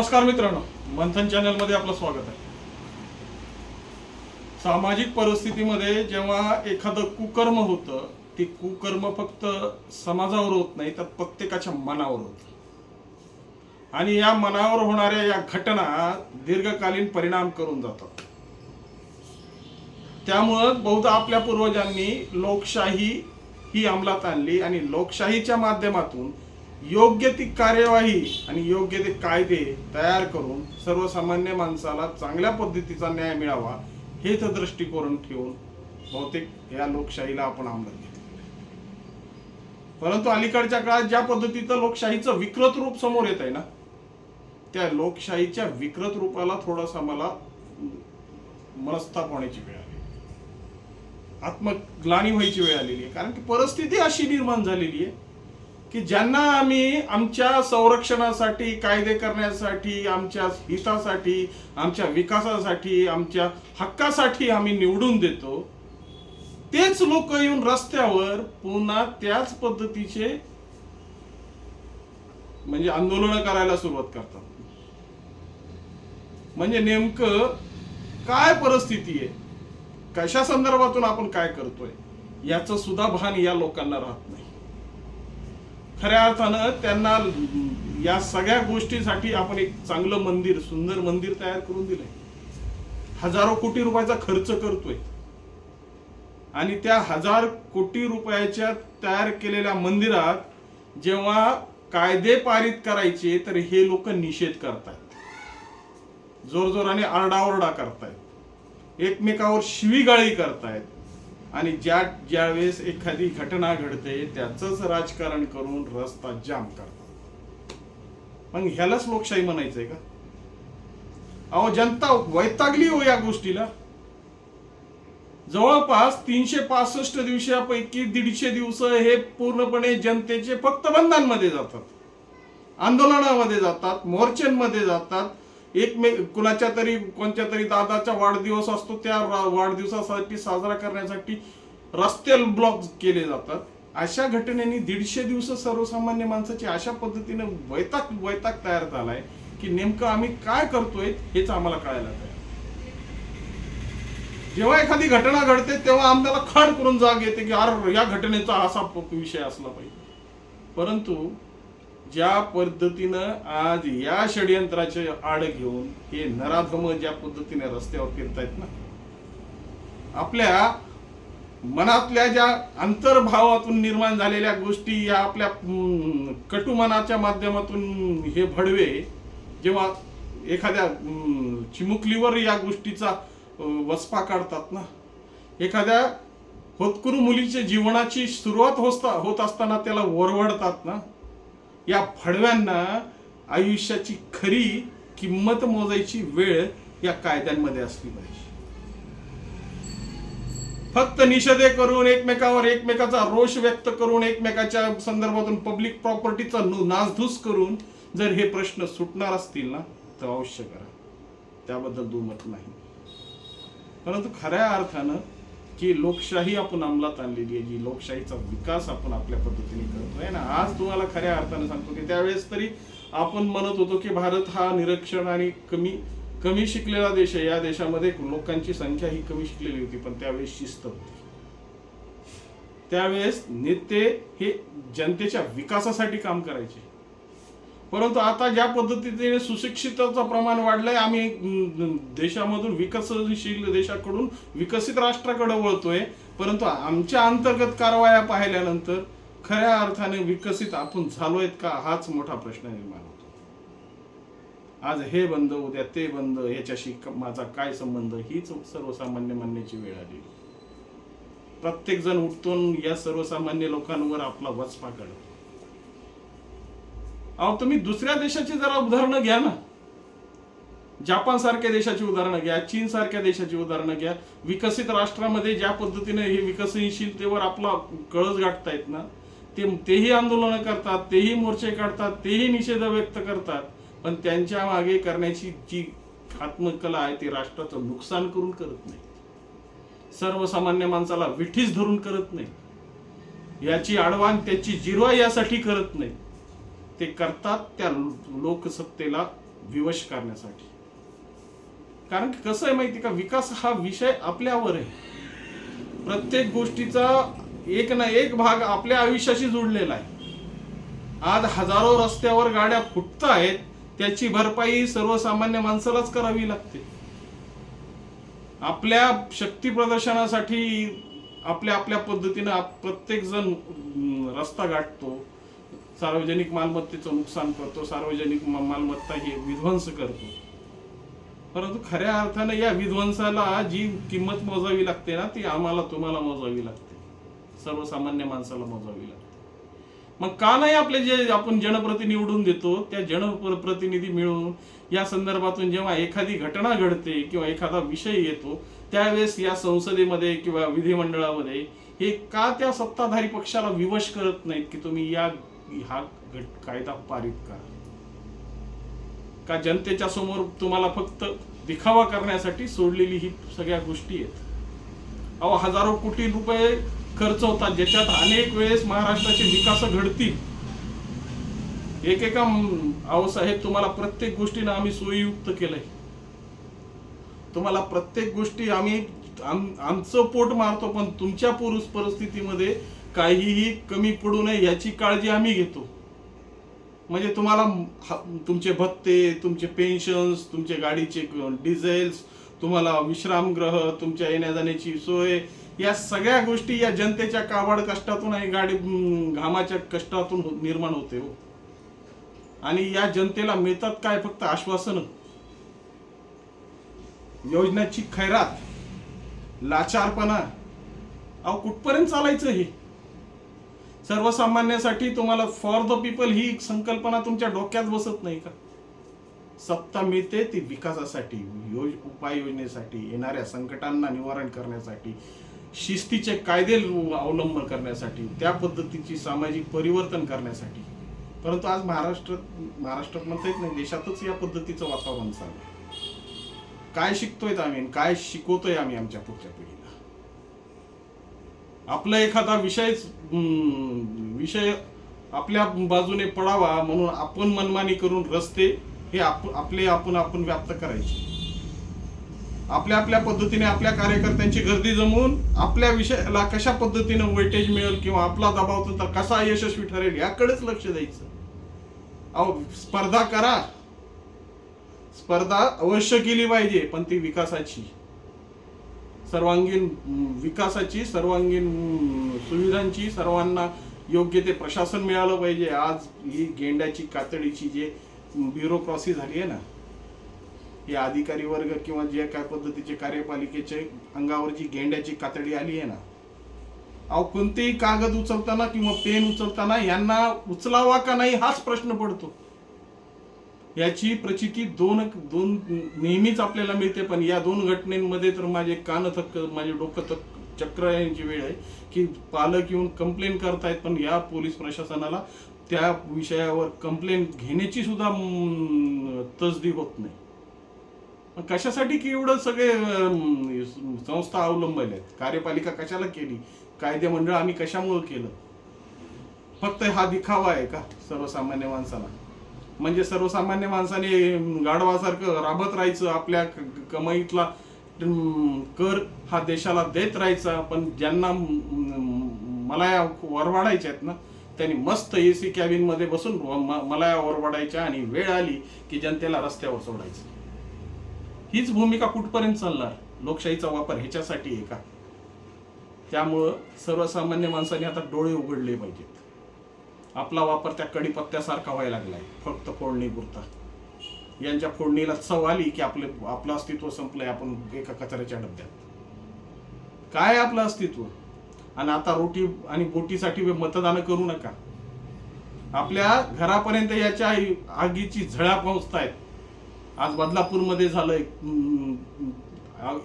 नमस्कार मित्रांनो मंथन चॅनलमध्ये आपलं स्वागत आहे. सामाजिक परिस्थितीमध्ये जेव्हा एखादं कुकर्म होतं ते कुकर्म फक्त समाजावर होत नाही तर प्रत्येकाच्या मनावर होत. आणि या मनावर होणाऱ्या या घटना दीर्घकालीन परिणाम करून जातात. त्यामुळं बहुधा आपल्या पूर्वजांनी लोकशाही ही अंमलात आणली आणि लोकशाहीच्या माध्यमातून योग्य ती कार्यवाही आणि योग्य ते कायदे तयार करून सर्वसामान्य माणसाला चांगल्या पद्धतीचा न्याय मिळावा हेच दृष्टिकोन ठेवून बहुतेक या लोकशाहीला आपण अंमलात घेतले परंतु अलीकडच्या काळात ज्या पद्धतीचं लोकशाहीचं विकृत रूप समोर येत आहे ना त्या लोकशाहीच्या विकृत रूपाला थोडासा मला मनस्ताप होण्याची वेळ आली. आत्मग्लानी व्हायची वेळ आलेली आहे. कारण की परिस्थिती अशी निर्माण झालेली आहे की ज्यांना आम्ही आमच्या संरक्षणासाठी कायदे करण्यासाठी आमच्या हितासाठी आमच्या विकासासाठी आमच्या हक्कासाठी आम्ही निवडून देतो तेच लोक येऊन रस्त्यावर पुन्हा त्याच पद्धतीचे म्हणजे आंदोलन करायला सुरुवात करतात. म्हणजे नेमकं काय परिस्थिती आहे? कशा संदर्भातून आपण काय करतोय? याचं सुद्धा भान या लोकांना राहत नाही. खऱ्या अर्थानं त्यांना या सगळ्या गोष्टीसाठी आपण एक चांगलं मंदिर सुंदर मंदिर तयार करून दिलंय. हजारो कोटी रुपयाचा खर्च करतोय. आणि त्या हजार कोटी रुपयाच्या तयार केलेल्या मंदिरात जेव्हा कायदे पारित करायचे तर हे लोक निषेध करतायत. जोरजोराने आरडाओरडा करतायत. एकमेकावर शिवीगाळी करतायत. आणि ज्या ज्यावेळेस एखादी घटना घडते त्याचंच राजकारण करून रस्ता जाम करतात. मग ह्यालाच लोकशाही म्हणायचंय का? अहो जनता वैतागली हो या गोष्टीला. जवळपास तीनशे पासष्ट दिवसापैकी दीडशे दिवस हे पूर्णपणे जनतेचे फक्त बंधांमध्ये जातात. आंदोलनामध्ये जातात मोर्चांमध्ये जातात. एकमे कुणाच्या तरी कोणत्या तरी दादाचा वाढदिवस असतो त्या वाढदिवसासाठी साजरा करण्यासाठी रस्ते ब्लॉक केले जातात. अशा घटनेने दीडशे दिवस सर्वसामान्य माणसाची अशा पद्धतीने वैताग वैताग तयार झालाय की नेमकं आम्ही काय करतोय हेच आम्हाला कळायला तयार जेव्हा एखादी घटना घडते तेव्हा आम्हाला खाण करून जाग येते की अरे या घटनेचा असा विषय असला पाहिजे. परंतु ज्या पद्धतीनं आज या षडयंत्राचे आड घेऊन हे नराधम ज्या पद्धतीने रस्त्यावर फिरतायत ना आपल्या मनातल्या ज्या अंतर्भावातून निर्माण झालेल्या गोष्टी या आपल्या कटु कटुमनाच्या माध्यमातून हे भडवे जेव्हा एखाद्या चिमुकलीवर या गोष्टीचा वसपा काढतात ना एखाद्या होतकुरू मुलीच्या जीवनाची सुरुवात होता होत असताना त्याला ओरवडतात ना या फडव्यांना आयुष्याची खरी किंमत मोजायची वेळ या कायद्यांमध्ये असली पाहिजे. फक्त निषेधे करून एकमेकावर एकमेकाचा रोष व्यक्त करून एकमेकाच्या संदर्भातून पब्लिक प्रॉपर्टीचा नासधूस करून जर हे प्रश्न सुटणार असतील ना तर अवश्य करा. त्याबद्दल दुमत नाही. परंतु खऱ्या अर्थानं जी लोकशाही आपण अंमलात आणलेली आहे जी लोकशाहीचा विकास आपण आपल्या पद्धतीने करतोय ना आज तुम्हाला खऱ्या अर्थानं सांगतो की त्यावेळेस तरी आपण म्हणत होतो की भारत हा निरक्षण आणि कमी कमी शिकलेला देश आहे. या देशामध्ये लोकांची संख्या ही कमी शिकलेली होती पण त्यावेळेस शिस्त होती. त्यावेळेस नेते हे जनतेच्या विकासासाठी काम करायचे. परंतु आता ज्या पद्धतीने सुशिक्षिताचं प्रमाण वाढलंय आम्ही देशामधून विकसनशील देशाकडून विकसित राष्ट्राकडे वळतोय. परंतु आमच्या अंतर्गत कारवाया पाहिल्यानंतर खऱ्या अर्थाने विकसित आपण झालोयत का हाच मोठा प्रश्न निर्माण होतो. आज हे बंद उद्या ते बंद ह्याच्याशी माझा काय संबंध हीच सर्वसामान्य म्हणण्याची वेळ आली. प्रत्येक जण उठतो या सर्वसामान्य लोकांवर आपला वचपा काढतो. अहो तुम्ही दुसऱ्या देशाची जरा उदाहरणं घ्या ना. जपान सारख्या देशाची उदाहरणं घ्या चीन सारख्या देशाची उदाहरणं घ्या. विकसित राष्ट्रामध्ये ज्या पद्धतीने हे विकसनशीलतेवर आपला कळस गाठतायत ना ते तेही आंदोलनं करतात तेही मोर्चे काढतात तेही निषेध व्यक्त करतात. पण त्यांच्या मागे करण्याची जी आत्मकला आहे ती राष्ट्राचं नुकसान करून करत नाही. सर्वसामान्य माणसाला विठीस धरून करत नाही. याची आडवान त्याची जिरवा यासाठी करत नाही. ते करतात त्या लोकसत्तेला विवश करण्यासाठी. कारण की कसं आहे माहिती का? विकास हा विषय आपल्यावर आहे. प्रत्येक गोष्टीचा एक ना एक भाग आपल्या आयुष्याशी जुळलेला आहे. आज हजारो रस्त्यावर गाड्या फुटत आहेत त्याची भरपाई सर्वसामान्य माणसालाच करावी लागते. आपल्या शक्ती प्रदर्शनासाठी आपल्या आपल्या पद्धतीनं प्रत्येक जण रस्ता गाठतो. सार्वजनिक मालमत्तेचं नुकसान करतो सार्वजनिक मालमत्ता ही विध्वंस करतो. परंतु खऱ्या अर्थानं या विध्वंसाला जी किंमत मोजावी लागते ना ती आम्हाला तुम्हाला मोजावी लागते. सर्वसामान्य माणसाला मोजावी लागते. मग का नाही आपले जे आपण जनप्रतिनिधी निवडून देतो त्या जनप्रतिनिधी मिळून या संदर्भातून जेव्हा एखादी घटना घडते किंवा एखादा विषय येतो त्यावेळेस या संसदेमध्ये किंवा विधिमंडळामध्ये हे का त्या सत्ताधारी पक्षाला विवश करत नाहीत की तुम्ही या हा गट कायदा पारित करा. का जनतेच्या समोर तुम्हाला फक्त दिखावा करण्यासाठी सोडलेली ही सगळ्या गोष्टी आहेत. अहो हजारो कोटी रुपये खर्च होतात ज्याच्यात अनेक वेळेस महाराष्ट्राचे विकास घडतील. एकेका म- अहो साहेब तुम्हाला प्रत्येक गोष्टीनं आम्ही सोयीयुक्त केलंय. तुम्हाला प्रत्येक गोष्टी आम्ही आमचं पोट मारतो पण तुमच्या पुरुष परिस्थितीमध्ये काहीही कमी पडू नये याची काळजी आम्ही घेतो. म्हणजे तुम्हाला तुमचे भत्ते तुमचे पेन्शन्स तुमचे गाडीचे डिझेल्स तुम्हाला विश्रामगृह तुमच्या येण्या जाण्याची सोय या सगळ्या गोष्टी या जनतेच्या काबाड कष्टातून आणि गाडी घामाच्या कष्टातून हो, निर्माण होते हो. आणि या जनतेला मिळतात काय फक्त आश्वासन? योजनाची खैरात लाचारपणा. अहो कुठपर्यंत चालायचं हे? सर्वसामान्यासाठी तुम्हाला फॉर द पीपल ही संकल्पना तुमच्या डोक्यात बसत नाही का? सत्ता मिळते ती विकासासाठी योज उपाययोजनेसाठी येणाऱ्या संकटांना निवारण करण्यासाठी शिस्तीचे कायदे अवलंबन करण्यासाठी त्या पद्धतीची सामाजिक परिवर्तन करण्यासाठी. परंतु आज महाराष्ट्रात महाराष्ट्रात म्हणता येत नाही देशातच या पद्धतीचं वातावरण चालू आहे. काय शिकतोय आम्ही काय शिकवतोय आम्ही आमच्या पुढच्या पिढी आपला एखादा विषय विषय आपल्या बाजूने पडावा म्हणून आपण मनमानी करून रस्ते हे आप, आपले आपण आपण व्याप्त करायचे. आपल्या आपल्या पद्धतीने आपल्या कार्यकर्त्यांची गर्दी जमवून आपल्या विषयाला कशा पद्धतीने वेटेज मिळेल किंवा आपला दबाव तर कसा यशस्वी ठरेल याकडेच लक्ष द्यायचं. अहो स्पर्धा करा. स्पर्धा अवश्य केली पाहिजे पण ती विकासाची. सर्वांगीण विकासाची सर्वांगीण सुविधांची सर्वांना योग्य ते प्रशासन मिळालं पाहिजे. आज ही गेंड्याची कातडीची जे ब्युरोक्रॉसी झाली आहे ना हे अधिकारी वर्ग किंवा जे काय पद्धतीचे कार्यपालिकेचे अंगावर जी गेंड्याची कातडी आली आहे ना अहो कोणतेही कागद उचलताना किंवा पेन उचलताना यांना उचलावा का नाही हाच प्रश्न पडतो. याची प्रचिती दोन दोन नेहमीच आपल्याला मिळते पण या दोन घटनेमध्ये तर माझे कान थक्क माझे डोकं थक चक्र यांची वेळ आहे की पालक येऊन कंप्लेन करतायत पण या पोलीस प्रशासनाला त्या विषयावर कंप्लेन घेण्याची सुद्धा तसदी होत नाही. कशासाठी की एवढं सगळे संस्था अवलंबल्या आहेत? कार्यपालिका कशाला केली? कायदेमंडळ आम्ही कशामुळे केलं? फक्त हा दिखावा आहे का सर्वसामान्य माणसाला? म्हणजे सर्वसामान्य माणसाने गाढवासारखं राबत राहायचं आपल्या कमाईतला कर हा देशाला देत राहायचा. पण ज्यांना मलाया वरवाडायच्या आहेत ना त्यांनी मस्त ए सी कॅबिनमध्ये बसून मलाया वरवाडायच्या आणि वेळ आली की जनतेला रस्त्यावर सोडायचं. हीच भूमिका कुठपर्यंत चालणार? लोकशाहीचा वापर ह्याच्यासाठी आहे का? त्यामुळं सर्वसामान्य माणसाने आता डोळे उघडले पाहिजेत. आपला वापर त्या कडीपत्त्यासारखा व्हायला लागलाय. फक्त फोडणी पुरता. यांच्या फोडणीला चव आली की आपले आपलं अस्तित्व संपलंय आपण एका कचऱ्याच्या डब्यात. काय आपलं अस्तित्व? आणि आता रोटी आणि बोटीसाठी मतदान करू नका. आपल्या घरापर्यंत याच्या आगीची झळा पोहोचतायत. आज बदलापूरमध्ये झालंय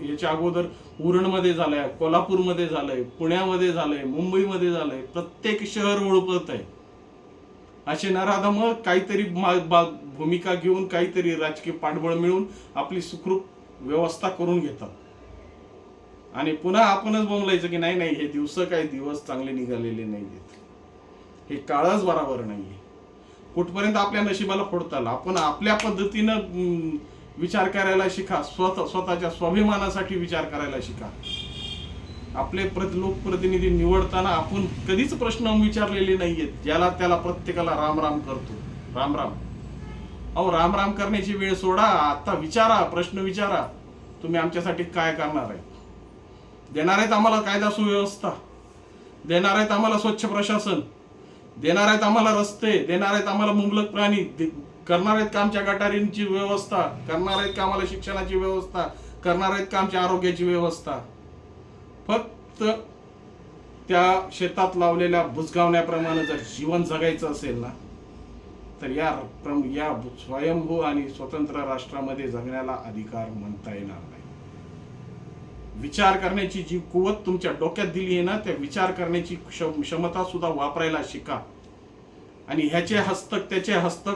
याच्या अगोदर उरणमध्ये झालंय कोल्हापूरमध्ये झालंय पुण्यामध्ये झालंय मुंबईमध्ये झालंय प्रत्येक शहर ओळखत आहे असे नराधम काहीतरी मा- बा- भूमिका घेऊन काहीतरी राजकीय पाठबळ मिळून आपली सुखरूप व्यवस्था करून घेतात. आणि पुन्हा आपणच बोंबलायचं की नाही नाही हे दिवस काही दिवस चांगले निघालेले नाही हे काळच बराबर नाही कुठपर्यंत आपल्या नशिबाला फोडता आलं? आपण आपल्या पद्धतीनं विचार करायला शिका. स्वतः स्वतःच्या स्वाभिमानासाठी विचार करायला शिका. आपले प्रति लोकप्रतिनिधी निवडताना आपण कधीच प्रश्न विचारलेले नाहीयेत ज्याला त्याला प्रत्येकाला राम राम करतो. राम राम अहो राम राम करण्याची वेळ सोडा आता विचारा प्रश्न विचारा. तुम्ही आमच्यासाठी काय करणार आहे? देणार आहेत आम्हाला कायदा सुव्यवस्था. देणार आहेत आम्हाला स्वच्छ प्रशासन. देणार आहेत आम्हाला रस्ते. देणार आहेत आम्हाला मुबलक प्राणी. दे- करणार आहेत का आमच्या गटारींची व्यवस्था? करणार आहेत का आम्हाला शिक्षणाची व्यवस्था? करणार आहेत का आमच्या आरोग्याची व्यवस्था? फक्त त्या शेतात लावलेल्या बुजगावण्याप्रमाणे जर जीवन जगायचं असेल ना तर या प्रम- या स्वयंभू आणि स्वतंत्र राष्ट्रामध्ये जगण्याला अधिकार म्हणता येणार नाही. विचार करण्याची जी कुवत तुमच्या डोक्यात दिली आहे ना त्या विचार करण्याची क्षम- क्षमता सुद्धा वापरायला शिका. आणि ह्याचे हस्तक त्याचे हस्तक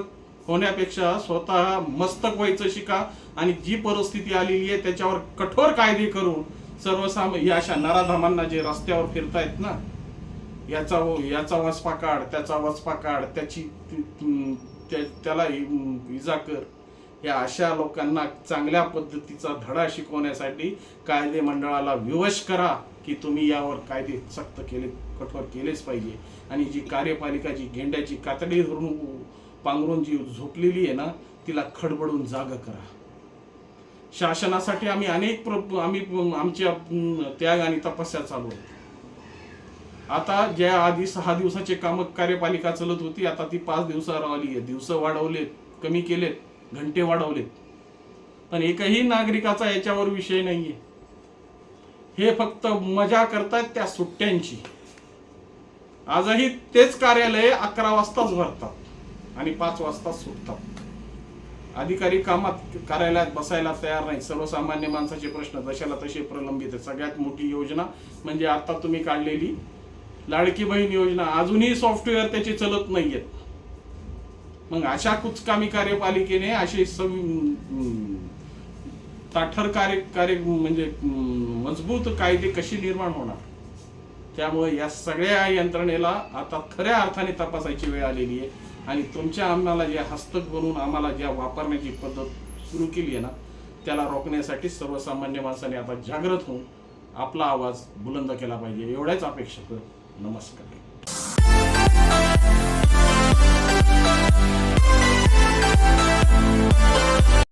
होण्यापेक्षा स्वतः मस्तक व्हायचं शिका. आणि जी परिस्थिती आलेली आहे त्याच्यावर कठोर कायदे करून सर्वसाम या अशा नराधामांना जे रस्त्यावर फिरतायत ना याचा हो याचा वसपा काढ त्याचा वसपा काढ त्याची त्या- त्याला इजा कर. या अशा लोकांना चांगल्या पद्धतीचा धडा शिकवण्यासाठी कायदे मंडळाला विवश करा की तुम्ही यावर कायदे सक्त केले कठोर केलेच पाहिजे. आणि जी कार्यपालिका जी गेंड्याची कातडी धरून पांघरून जी झोपलेली आहे ना तिला खडबडून जाग करा. शासनासाठी आम्ही अनेक प्र आम्ही आमच्या त्याग आणि तपस्या चालू आहे आता ज्या आधी सहा दिवसाचे काम कार्यपालिका चालत होती आता ती पाच दिवसावर आली आहे दिवस वाढवलेत कमी केलेत घंटे वाढवलेत. पण एकही नागरिकाचा याच्यावर विषय नाहीये. हे फक्त मजा करतात त्या सुट्ट्यांची. आजही तेच कार्यालय अकरा वाजताच भरतात आणि पाच वाजता सुटतात. अधिकारी कामात कार्यालयात बसायला तयार नाही. सर्वसामान्य माणसाचे प्रश्न जशाला तसे प्रलंबित आहेत. सगळ्यात मोठी योजना म्हणजे आता तुम्ही काढलेली लाडकी बहीण योजना. अजूनही सॉफ्टवेअर त्याचे चलत नाहीयेत. मग अशा कुचकामी कार्यपालिकेने असे सव ताठर कार्य कार्य म्हणजे मजबूत कायदे कशी निर्माण होणार? त्यामुळे या सगळ्या यंत्रणेला आता खऱ्या अर्थाने तपासायची वेळ आलेली आहे. आणि तुमच्या आम्हाला जे हस्तक बनवून आम्हाला ज्या वापरण्याची पद्धत सुरू केली आहे ना त्याला रोखण्यासाठी सर्वसामान्य माणसाने आता जागृत होऊन आपला आवाज बुलंद केला पाहिजे. एवढ्याच अपेक्षा करत नमस्कार.